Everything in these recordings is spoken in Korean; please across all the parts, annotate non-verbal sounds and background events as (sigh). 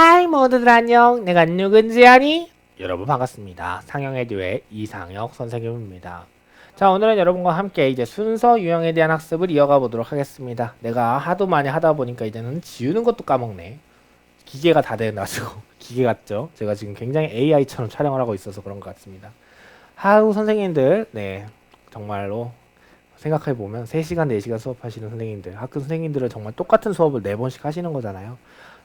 하이 모두들 안녕. 내가 누군지 아니? 여러분. 반갑습니다. 상영에듀의 이상혁 선생님입니다. 자 오늘은 여러분과 함께 이제 순서 유형에 대한 학습을 이어가 보도록 하겠습니다. 내가 하도 많이 하다 보니까 이제는 지우는 것도 까먹네. 기계가 다 돼가지고 (laughs) 기계 같죠? 제가 지금 굉장히 AI처럼 촬영을 하고 있어서 그런 것 같습니다. 하루 선생님들 네. 정말로 생각해 보면 3시간 4시간 수업하시는 선생님들 학교 선생님들은 정말 똑같은 수업을 4번씩 하시는 거잖아요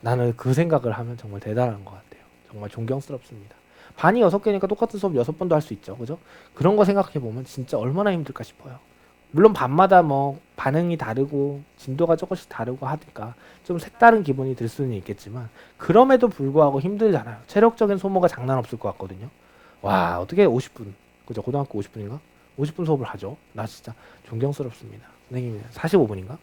나는 그 생각을 하면 정말 대단한 것 같아요. 정말 존경스럽습니다. 반이 여섯 개니까 똑같은 수업 여섯 번도 할 수 있죠. 그죠? 그런 거 생각해 보면 진짜 얼마나 힘들까 싶어요. 물론 반마다 뭐 반응이 다르고 진도가 조금씩 다르고 하니까 좀 색다른 기분이 들 수는 있겠지만 그럼에도 불구하고 힘들잖아요. 체력적인 소모가 장난 없을 것 같거든요. 와 어떻게 50분 그죠? 고등학교 50분인가? 50분 수업을 하죠. 나 진짜 존경스럽습니다. 선생님 45분인가?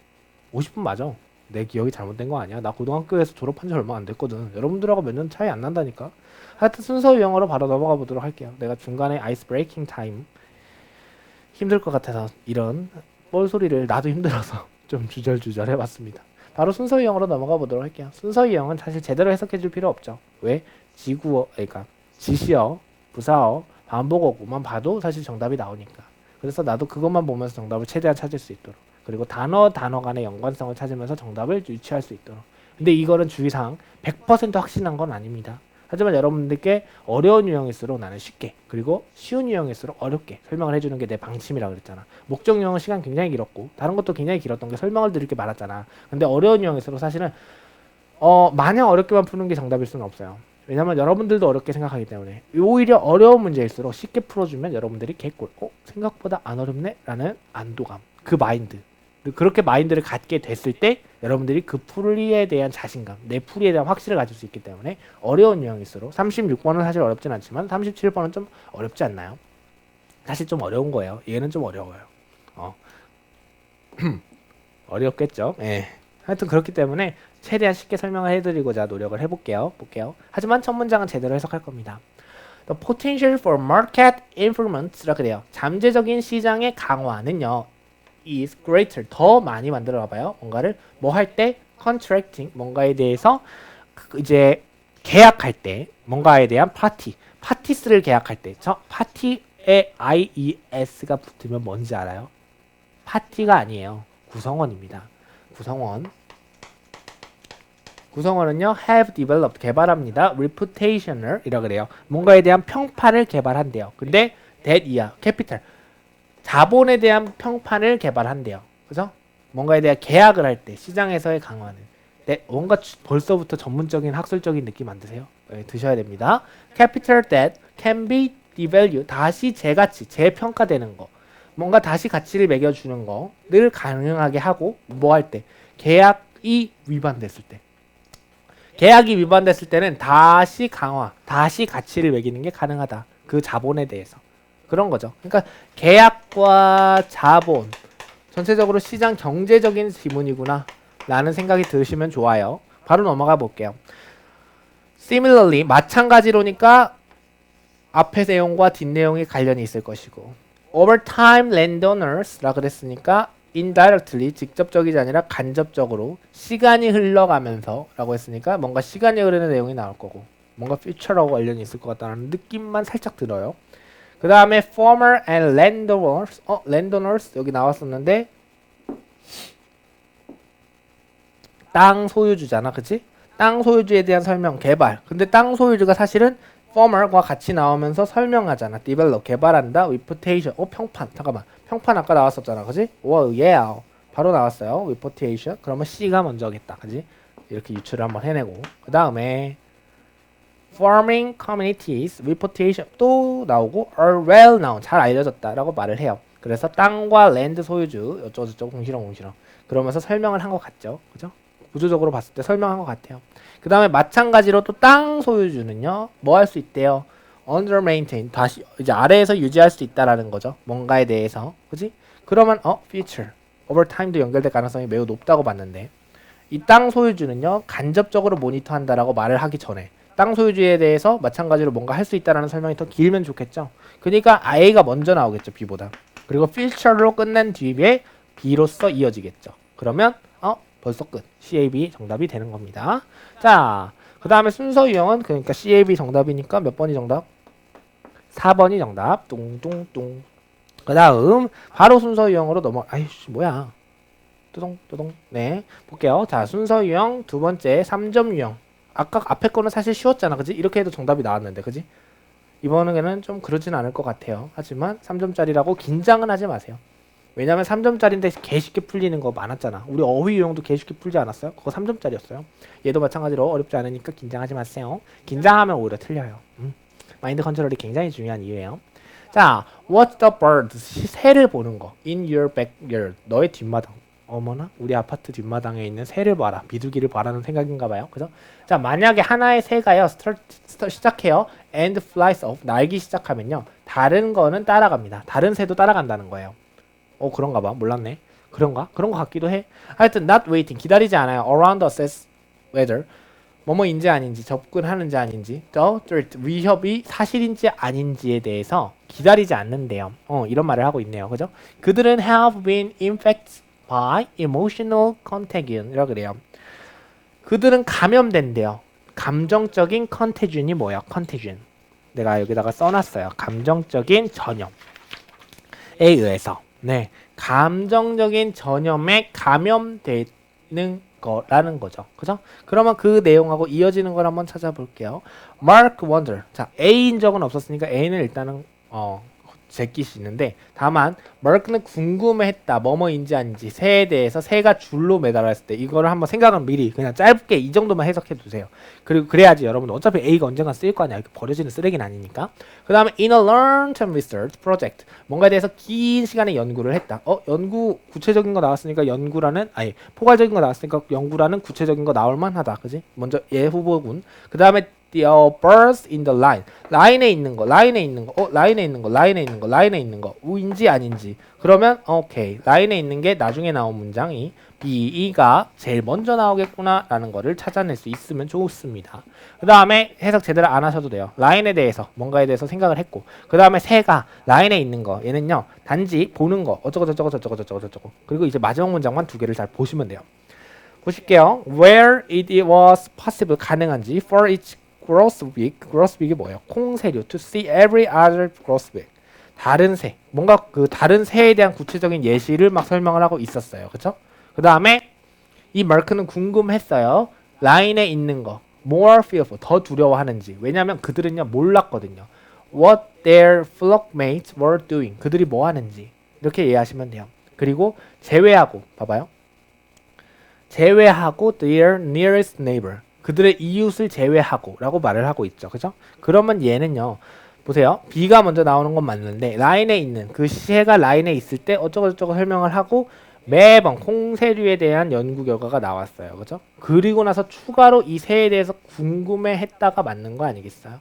50분 맞아. 내 기억이 잘못된 거 아니야. 나 고등학교에서 졸업한 지 얼마 안 됐거든. 여러분들하고 몇 년 차이 안 난다니까. 하여튼 순서 유형으로 바로 넘어가 보도록 할게요. 내가 중간에 아이스 브레이킹 타임 힘들 것 같아서 이런 뻘소리를 나도 힘들어서 (laughs) 좀 주절주절 해봤습니다. 바로 순서 유형으로 넘어가 보도록 할게요. 순서 유형은 사실 제대로 해석해 줄 필요 없죠. 왜? 지구어, 그러니까 지시어, 부사어, 반복어구만 봐도 사실 정답이 나오니까. 그래서 나도 그것만 보면서 정답을 최대한 찾을 수 있도록. 그리고 단어 단어 간의 연관성을 찾으면서 정답을 유치할 수 있도록. 근데 이거는 주의사항 100% 확신한 건 아닙니다. 하지만 여러분들께 어려운 유형일수록 나는 쉽게 그리고 쉬운 유형일수록 어렵게 설명을 해주는 게 내 방침이라 그랬잖아. 목적 유형은 시간 굉장히 길었고 다른 것도 굉장히 길었던 게 설명을 드릴 게 많았잖아. 근데 어려운 유형일수록 사실은 어 마냥 어렵게만 푸는 게 정답일 수는 없어요. 왜냐면 여러분들도 어렵게 생각하기 때문에 오히려 어려운 문제일수록 쉽게 풀어주면 여러분들이 개꿀 어? 생각보다 안 어렵네? 라는 안도감 그 마인드 그렇게 마인드를 갖게 됐을 때 여러분들이 그 풀이에 대한 자신감, 내 풀이에 대한 확신을 가질 수 있기 때문에 어려운 유형일수록 36번은 사실 어렵진 않지만 37번은 좀 어렵지 않나요? 사실 좀 어려운 거예요. 얘는 좀 어려워요. 어. (clears throat) 어렵겠죠. 예. 하여튼 그렇기 때문에 최대한 쉽게 설명을 해드리고자 노력을 해볼게요. 볼게요. 하지만 첫 문장은 제대로 해석할 겁니다. The potential for market improvements라고 돼요. 잠재적인 시장의 강화는요. Is greater 더 많이 만들어 봐요. 뭔가를 뭐 할 때 contracting 뭔가에 대해서 그 이제 계약할 때 뭔가에 대한 파티 파티스를 계약할 때 저 파티에 ies가 붙으면 뭔지 알아요? 파티가 아니에요. 구성원입니다. 구성원 구성원은요 have developed 개발합니다. reputation을 이라 그래요. 뭔가에 대한 평판을 개발한대요. 근데 that 이야 capital 자본에 대한 평판을 개발한대요. 그죠? 뭔가에 대한 계약을 할 때 시장에서의 강화는 네, 뭔가 벌써부터 전문적인 학술적인 느낌 안 드세요? 네, 드셔야 됩니다. Capital that can be devalued 다시 재가치, 재평가되는 거. 뭔가 다시 가치를 매겨주는 거를 가능하게 하고 뭐 할 때? 계약이 위반됐을 때. 계약이 위반됐을 때는 다시 강화, 다시 가치를 매기는 게 가능하다. 그 자본에 대해서. 그런 거죠. 그러니까 계약과 자본 전체적으로 시장 경제적인 지문이구나 라는 생각이 드시면 좋아요. 바로 넘어가 볼게요. Similarly 마찬가지로니까 앞의 내용과 뒷 내용이 관련이 있을 것이고 Over time landowners라 그랬으니까 indirectly 직접적이지 아니라 간접적으로 시간이 흘러가면서 라고 했으니까 뭔가 시간이 흐르는 내용이 나올 거고 뭔가 future하고 관련이 있을 것 같다는 느낌만 살짝 들어요. 그 다음에 former and landowners. 어 landowners 여기 나왔었는데 땅 소유주잖아 그치? 땅 소유주에 대한 설명 개발. 근데 땅 소유주가 사실은 former과 같이 나오면서 설명하잖아. develop 개발한다 reputation. 어 평판. 잠깐만. 평판 아까 나왔었잖아 그지? 와 yeah. 바로 나왔어요. reputation. 그러면 C가 먼저겠다 그지? 이렇게 유출을 한번 해내고. 그 다음에 farming communities reputation 또 나오고 are well known 잘 알려졌다라고 말을 해요. 그래서 땅과 랜드 소유주 어쩌고저쩌고 공시렁 공시렁 그러면서 설명을 한 것 같죠. 그죠? 구조적으로 봤을 때 설명한 것 같아요. 그 다음에 마찬가지로 또 땅 소유주는요 뭐 할 수 있대요? under maintain 다시 이제 아래에서 유지할 수 있다라는 거죠. 뭔가에 대해서 그지? 그러면 어 future over time도 연결될 가능성이 매우 높다고 봤는데 이 땅 소유주는요 간접적으로 모니터한다라고 말을 하기 전에 땅 소유주에 대해서 마찬가지로 뭔가 할 수 있다라는 설명이 더 길면 좋겠죠. 그러니까 A가 먼저 나오겠죠. B보다. 그리고 feature로 끝낸 뒤에 B로서 이어지겠죠. 그러면 어 벌써 끝. CAB 정답이 되는 겁니다. 자 그 다음에 순서 유형은 그러니까 CAB 정답이니까 몇 번이 정답? 4번이 정답. 뚱뚱뚱. 그 다음 바로 순서 유형으로 넘어. 아이씨 뭐야? 뚜동 뚜동. 네 볼게요. 자 순서 유형 두 번째 3점 유형. 아까 앞에 거는 사실 쉬웠잖아, 그지? 이렇게 해도 정답이 나왔는데, 그지? 이번에는 좀 그러진 않을 것 같아요. 하지만 3점짜리라고 긴장은 하지 마세요. 왜냐면 3점짜리인데 개 쉽게 풀리는 거 많았잖아. 우리 어휘 유형도 개 쉽게 풀지 않았어요? 그거 3점짜리였어요. 얘도 마찬가지로 어렵지 않으니까 긴장하지 마세요. 긴장하면 오히려 틀려요. 음. 마인드 컨트롤이 굉장히 중요한 이유예요. 자, what's the bird? 새를 보는 거. in your backyard. 너의 뒷마당. 어머나, 우리 아파트 뒷마당에 있는 새를 봐라. 비둘기를 봐라는 생각인가 봐요. 그죠? 자, 만약에 하나의 새가요. start, start 시작해요. and flies off. 날기 시작하면요. 다른 거는 따라갑니다. 다른 새도 따라간다는 거예요. 어, 그런가 봐. 몰랐네. 그런가? 그런 거 같기도 해. 하여튼 not waiting. 기다리지 않아요. around assess whether 뭐뭐인지 아닌지 접근하는지 아닌지 threat 위협이 사실인지 아닌지에 대해서 기다리지 않는데요. 어, 이런 말을 하고 있네요. 그죠? 그들은 have been infected by emotional contagion이라 그래요. 그들은 감염된대요. 감정적인 컨테준이 뭐야? 컨테준. 내가 여기다가 써놨어요. 감정적인 전염에 의해서. 네. 감정적인 전염에 감염되는 거라는 거죠. 그죠? 그러면 그 내용하고 이어지는 걸 한번 찾아볼게요. Mark wonder. 자, A인 적은 없었으니까 A는 일단은 어 제낄 수 있는데 다만 Mark는 궁금해했다. 뭐뭐인지 아닌지 새에 대해서 새가 줄로 매달았을 때 이거를 한번 생각은 미리 그냥 짧게 이 정도만 해석해 두세요. 그리고 그래야지 여러분 어차피 A가 언젠가 쓰일 거 아니야. 이렇게 버려지는 쓰레기는 아니니까. 그 다음에 in a long-term research project 뭔가에 대해서 긴 시간의 연구를 했다. 어 연구 구체적인 거 나왔으니까 연구라는 아니 포괄적인 거 나왔으니까 연구라는 구체적인 거 나올 만하다. 그지? 먼저 얘 후보군. 그 다음에 the uh, birds in the line. 라인에 있는 거 라인에 있는 거. 어 라인에 있는 거 라인에 있는 거 라인에 있는 거. 우인지 아닌지. 그러면 오케이 라인에 있는 게 나중에 나온 문장이 B가 제일 먼저 나오겠구나 라는 거를 찾아낼 수 있으면 좋습니다. 그 다음에 해석 제대로 안 하셔도 돼요. 라인에 대해서 뭔가에 대해서 생각을 했고. 그 다음에 새가 라인에 있는 거. 얘는요 단지 보는 거. 어쩌고 저쩌고 저쩌고 저쩌고 저쩌고. 그리고 이제 마지막 문장만 두 개를 잘 보시면 돼요. 보실게요. Where it was possible 가능한지. For each grosbeak, grosbeak이 뭐예요? 콩새류. To see every other grosbeak. 다른 새. 뭔가 그 다른 새에 대한 구체적인 예시를 막 설명을 하고 있었어요. 그쵸? 그 다음에 이 마크는 궁금했어요. 라인에 있는 거. More fearful. 더 두려워하는지. 왜냐면 그들은요, 몰랐거든요. What their flockmates were doing. 그들이 뭐 하는지. 이렇게 이해하시면 돼요. 그리고 제외하고, 봐봐요. 제외하고 their nearest neighbor. 그들의 이웃을 제외하고 라고 말을 하고 있죠. 그죠? 그러면 얘는요. 보세요. B가 먼저 나오는 건 맞는데 라인에 있는 그 시해가 라인에 있을 때 어쩌고저쩌고 설명을 하고 매번 콩새류에 대한 연구 결과가 나왔어요. 그죠? 그리고 나서 추가로 이 새에 대해서 궁금해 했다가 맞는 거 아니겠어요?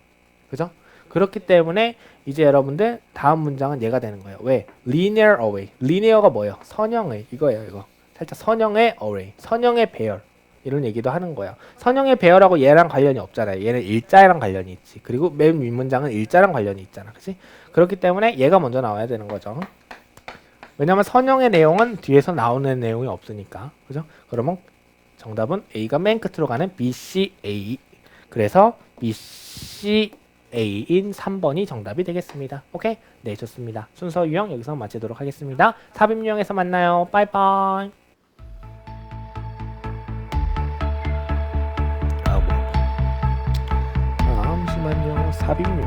그죠? 그렇기 때문에 이제 여러분들 다음 문장은 얘가 되는 거예요. 왜? linear array. linear가 뭐예요? 선형의 이거예요, 이거. 살짝 선형의 array. 선형의 배열. 이런 얘기도 하는 거야. 선형의 배열하고 얘랑 관련이 없잖아요. 얘는 일자랑 관련이 있지. 그리고 맨 윗문장은 일자랑 관련이 있잖아. 그치? 그렇기 때문에 얘가 먼저 나와야 되는 거죠. 왜냐면 선형의 내용은 뒤에서 나오는 내용이 없으니까. 그죠? 그러면 정답은 A가 맨 끝으로 가는 B, C, A. 그래서 B, C, A인 3번이 정답이 되겠습니다. 오케이? 네, 좋습니다. 순서 유형 여기서 마치도록 하겠습니다. 삽입 유형에서 만나요. 빠이빠이. 뭐.